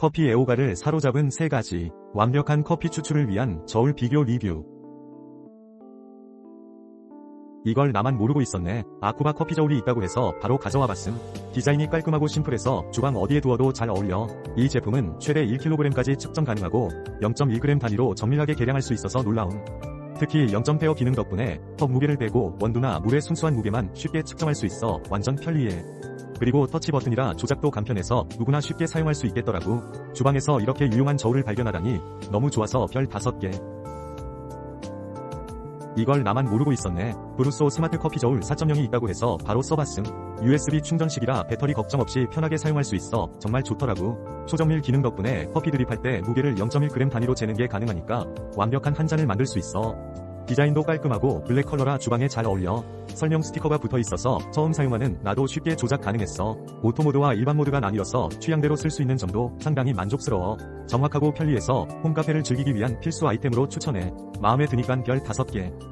커피 애호가를 사로잡은 3가지 완벽한 커피 추출을 위한 저울 비교 리뷰. 이걸 나만 모르고 있었네. 아쿠바 커피 저울이 있다고 해서 바로 가져와 봤음. 디자인이 깔끔하고 심플해서 주방 어디에 두어도 잘 어울려. 이 제품은 최대 1kg까지 측정 가능하고 0.1g 단위로 정밀하게 계량할 수 있어서 놀라움. 특히 0.페어 기능 덕분에 컵 무게를 빼고 원두나 물의 순수한 무게만 쉽게 측정할 수 있어 완전 편리해. 그리고 터치 버튼이라 조작도 간편해서 누구나 쉽게 사용할 수 있겠더라고. 주방에서 이렇게 유용한 저울을 발견하다니 너무 좋아서 별 5개. 이걸 나만 모르고 있었네. 브루소 스마트 커피 저울 4.0이 있다고 해서 바로 써봤음. USB 충전식이라 배터리 걱정 없이 편하게 사용할 수 있어 정말 좋더라고. 초정밀 기능 덕분에 커피 드립할 때 무게를 0.1g 단위로 재는 게 가능하니까 완벽한 한 잔을 만들 수 있어. 디자인도 깔끔하고 블랙 컬러라 주방에 잘 어울려. 설명 스티커가 붙어 있어서 처음 사용하는 나도 쉽게 조작 가능했어. 오토 모드와 일반 모드가 나뉘어서 취향대로 쓸 수 있는 점도 상당히 만족스러워. 정확하고 편리해서 홈카페를 즐기기 위한 필수 아이템으로 추천해. 마음에 드니깐 별 5개.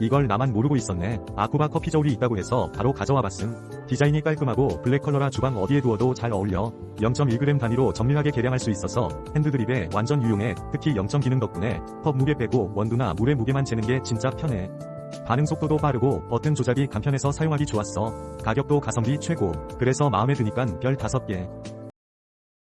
이걸 나만 모르고 있었네. 아쿠바 커피 저울이 있다고 해서 바로 가져와 봤음. 디자인이 깔끔하고 블랙 컬러라 주방 어디에 두어도 잘 어울려. 0.1g 단위로 정밀하게 계량할 수 있어서 핸드드립에 완전 유용해. 특히 0점 기능 덕분에 컵 무게 빼고 원두나 물의 무게만 재는 게 진짜 편해. 반응 속도도 빠르고 버튼 조작이 간편해서 사용하기 좋았어. 가격도 가성비 최고. 그래서 마음에 드니깐 별 5개.